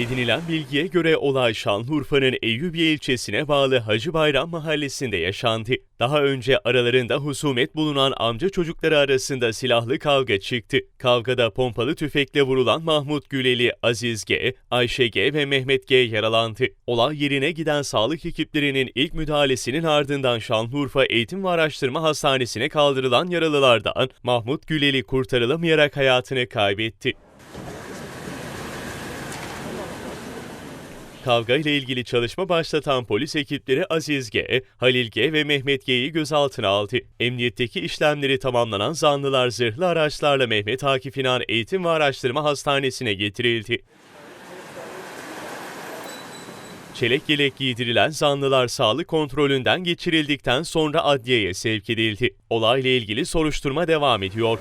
Edinilen bilgiye göre olay Şanlıurfa'nın Eyyubiye ilçesine bağlı Hacı Bayram mahallesinde yaşandı. Daha önce aralarında husumet bulunan amca çocukları arasında silahlı kavga çıktı. Kavgada pompalı tüfekle vurulan Mahmut Güleli, Aziz G, Ayşe G ve Mehmet G yaralandı. Olay yerine giden sağlık ekiplerinin ilk müdahalesinin ardından Şanlıurfa Eğitim ve Araştırma Hastanesi'ne kaldırılan yaralılardan Mahmut Güleli kurtarılamayarak hayatını kaybetti. Kavga ile ilgili çalışma başlatan polis ekipleri Aziz G, Halil G ve Mehmet G'yi gözaltına aldı. Emniyetteki işlemleri tamamlanan zanlılar zırhlı araçlarla Mehmet Akif İnan Eğitim ve Araştırma Hastanesi'ne getirildi. Çelik yelek giydirilen zanlılar sağlık kontrolünden geçirildikten sonra adliyeye sevk edildi. Olayla ilgili soruşturma devam ediyor.